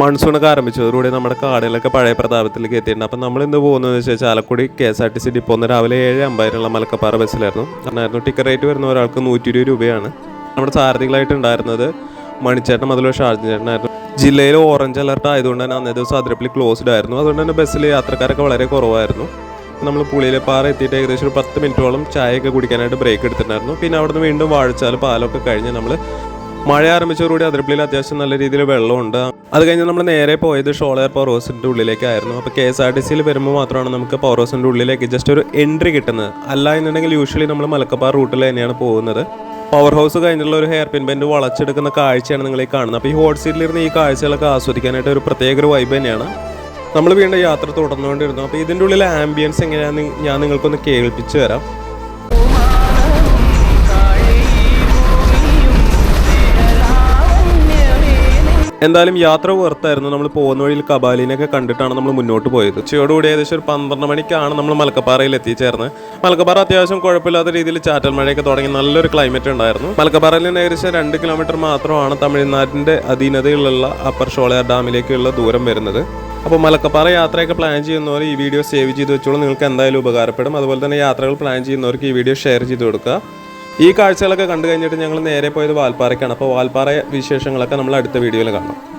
മൺസൂണൊക്കെ ആരംഭിച്ചതോടുകൂടി നമ്മുടെ കാടുകളൊക്കെ പഴയ പ്രതാപത്തിലേക്ക് എത്തിയിട്ടുണ്ട്. അപ്പം നമ്മൾ ഇന്ന് പോകുന്നതെന്ന് വെച്ചാൽ Chalakudy K S R T C depot ഒന്ന് രാവിലെ ഏഴ് അമ്പതിനുള്ള മലക്കപ്പാറ ബസ്സിലായിരുന്നു. അന്നായിരുന്നു ടിക്കറ്റ് റേറ്റ് വരുന്ന ഒരാൾക്ക് നൂറ്റി ഇരുപത് രൂപയാണ്. നമ്മുടെ സാരഥികളായിട്ട് ഉണ്ടായിരുന്നത് മണിച്ചേട്ടൻ അതുപോലെ ഷാർജൻ ചേട്ടനായിരുന്നു. ജില്ലയിൽ ഓറഞ്ച് അലർട്ട് ആയതുകൊണ്ട് തന്നെ അന്നേ ദിവസം അതിരപ്പള്ളി ക്ലോസ്ഡ് ആയിരുന്നു. അതുകൊണ്ട് തന്നെ ബസ്സിൽ യാത്രക്കാരൊക്കെ വളരെ കുറവായിരുന്നു. നമ്മൾ പുളിയിലെ പാറ എത്തിയിട്ട് ഏകദേശം ഒരു പത്ത് മിനിറ്റോളം ചായയൊക്കെ കുടിക്കാനായിട്ട് ബ്രേക്ക് എടുത്തിട്ടുണ്ടായിരുന്നു. പിന്നെ അവിടുന്ന് വീണ്ടും വാഴച്ചാൽ പാലൊക്കെ കഴിഞ്ഞ് നമ്മൾ മഴ ആരംഭിച്ചതോടുകൂടി അതിരപ്പള്ളിയിൽ അത്യാവശ്യം നല്ല രീതിയിൽ വെള്ളമുണ്ട്. അത് കഴിഞ്ഞ് നമ്മൾ നേരെ പോയത് ഷോളയർ പവർ ഹൗസിന്റെ ഉള്ളിലേക്കായിരുന്നു. അപ്പോൾ കെ എസ് ആർ ടി സിയിൽ വരുമ്പോൾ മാത്രമാണ് നമുക്ക് പവർ ഹൗസിന്റെ ഉള്ളിലേക്ക് ജസ്റ്റ് ഒരു എൻട്രി കിട്ടുന്നത്. അല്ല എന്നുണ്ടെങ്കിൽ യൂഷ്വലി നമ്മൾ മലക്കപ്പാറ റൂട്ടിൽ തന്നെയാണ് പോകുന്നത്. പവർ ഹൗസ് കഴിഞ്ഞുള്ള ഒരു ഹെയർ പിൻ ബെൻഡ് വളച്ചെടുക്കുന്ന കാഴ്ചയാണ് നിങ്ങൾ ഈ കാണുന്നത്. അപ്പോൾ ഈ ഹോട്ട് സീറ്റിലിരുന്ന് ഈ കാഴ്ചകളൊക്കെ ആസ്വദിക്കാനായിട്ട് ഒരു പ്രത്യേക ഒരു വൈബ് തന്നെയാണ്. നമ്മൾ വീണ്ടും യാത്ര തുടർന്നുകൊണ്ടിരുന്നു. അപ്പോൾ ഇതിന്റെ ഉള്ളിലെ ആംബിയൻസ് എങ്ങനെയാണെന്ന് ഞാൻ നിങ്ങൾക്കൊന്ന് കേൾപ്പിച്ചു തരാം. എന്തായാലും യാത്ര വർത്തായിരുന്നു നമ്മൾ പോകുന്ന വഴിയിൽ കബാലിനെയൊക്കെ കണ്ടിട്ടാണ് നമ്മൾ മുന്നോട്ട് പോയത്. ഉച്ചയോടുകൂടി ഏകദേശം ഒരു പന്ത്രണ്ട് മണിക്കാണ് നമ്മൾ മലക്കപ്പാറയിൽ എത്തിച്ചേർന്നത്. മലക്കപ്പാറ അത്യാവശ്യം കുഴപ്പമില്ലാത്ത രീതിയിൽ ചാറ്റൽ മഴയൊക്കെ തുടങ്ങി നല്ലൊരു ക്ലൈമറ്റ് ഉണ്ടായിരുന്നു. മലക്കപ്പാറയിൽ നിന്ന് ഏകദേശം രണ്ട് കിലോമീറ്റർ മാത്രമാണ് തമിഴ്നാടിന്റെ അധീനതയിലുള്ള അപ്പർ ഷോളയാർ ഡാമിലേക്കുള്ള ദൂരം വരുന്നത്. അപ്പോൾ മലക്കപ്പാറ യാത്രയൊക്കെ പ്ലാൻ ചെയ്യുന്നവർ ഈ വീഡിയോ സേവ് ചെയ്ത് വെച്ചോളൂ. നിങ്ങൾക്ക് എന്തായാലും ഉപകാരപ്പെടും. അതുപോലെ തന്നെ യാത്രകൾ പ്ലാൻ ചെയ്യുന്നവർക്ക് ഈ വീഡിയോ ഷെയർ ചെയ്ത് കൊടുക്കുക. ഈ കാഴ്ചകളൊക്കെ കണ്ടു കഴിഞ്ഞിട്ട് ഞങ്ങൾ നേരെ പോയത് വാൽപ്പാറയ്ക്കാണ്. അപ്പോൾ വാൽപ്പാറ വിശേഷങ്ങളൊക്കെ നമ്മൾ അടുത്ത വീഡിയോയിൽ കാണാം.